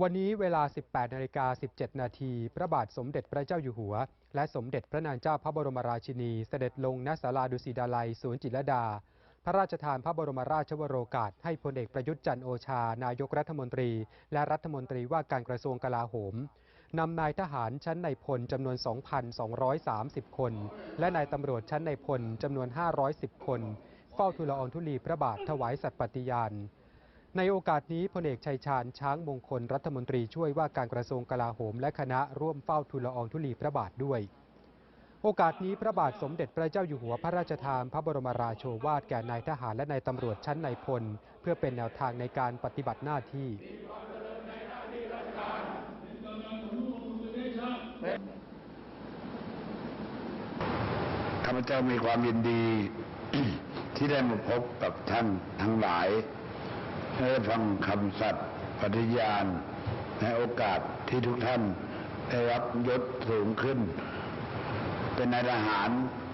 วันนี้เวลา 18นาฬิกา17 นาที พระบาทสมเด็จพระเจ้าอยู่หัว และสมเด็จพระนางเจ้าพระบรมราชินีเสด็จลงณศาลาดุสิตดาลัยสวนจิตรดา พระราชทานพระบรมราชวโรกาส ให้พลเอกประยุทธ์จันทร์โอชา นายกรัฐมนตรี และรัฐมนตรีว่าการกระทรวงกลาโหมนำนายทหารชั้นในพลจำนวน 2,230 คน และนายตำรวจชั้นในพลจำนวน 510 คน เฝ้าทูลอองธุลีพระบาทถวายสัตย์ปฏิญาณ ในโอกาสนี้พลเอกชัยชาญช้างมงคลรัฐมนตรีช่วยว่าการกระทรวงกลาโหมและคณะร่วมเฝ้าทูลละอองธุลีพระบาทด้วย โอกาสนี้พระบาทสมเด็จพระเจ้าอยู่หัวพระราชทานพระบรมราโชวาทแก่นายทหารและนายตำรวจชั้นนายพล เพื่อเป็นแนวทางในการปฏิบัติหน้าที่ ข้าพเจ้ามีความยินดีที่ได้มาพบกับท่านทั้งหลาย ได้ฟังคำสัตย์ปฏิญาณ ในโอกาสที่ทุกท่านได้รับยศสูงขึ้น เป็นนายทหาร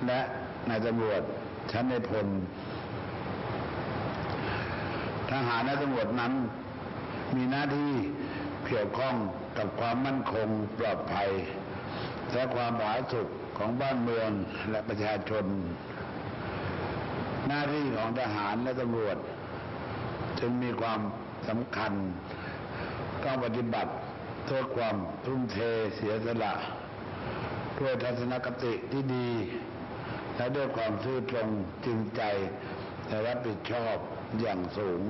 และนายตำรวจชั้นในพล ทหารและตำรวจนั้น มีหน้าที่เกี่ยวข้องกับความมั่นคงปลอดภัย และความผาสุกของบ้านเมืองและประชาชน หน้าที่ของทหารและตำรวจ จึงมีความสำคัญ ต้องปฏิบัติด้วยความทุ่มเทเสียสละด้วยทัศนคติที่ดี และด้วยความซื่อตรงจริงใจและรับผิดชอบอย่างสูง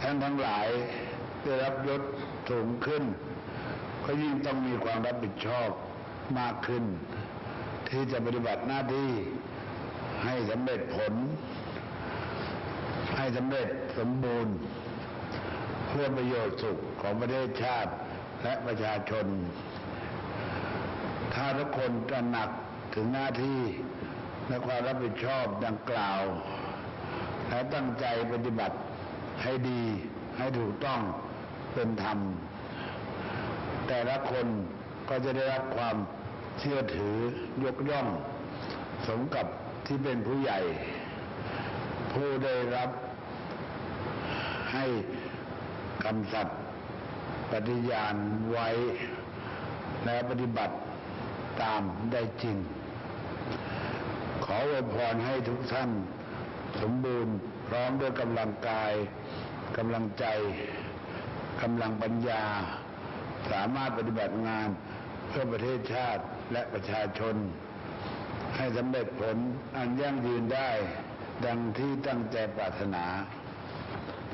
ท่านทั้งหลายได้รับยศสูงขึ้น ก็ยิ่งต้องมีความรับผิดชอบมากขึ้น ที่จะปฏิบัติหน้าที่ให้สำเร็จผลำเร็จสมบูรณ์ เพื่อประโยชน์สุขของประเทศชาติและประชาชน ถ้าทุกคนตระหนักถึงหน้าที่และความรับผิดชอบดังกล่าว และตั้งใจปฏิบัติให้ดีให้ถูกต้องเป็นธรรม แต่ละคนก็จะได้รับความเชื่อถือยกย่อง สมกับที่เป็นผู้ใหญ่ ผู้ได้รับ ให้คำสัตย์ปฏิญาณไว้ และปฏิบัติตามได้จริง ขออวยพรให้ทุกท่าน สมบูรณ์พร้อมด้วยกำลังกายกำลังใจกำลังปัญญา สามารถปฏิบัติงานเพื่อประเทศชาติและประชาชน ให้สำเร็จผลอันยั่งยืนได้ ดังที่ตั้งใจปรารถนา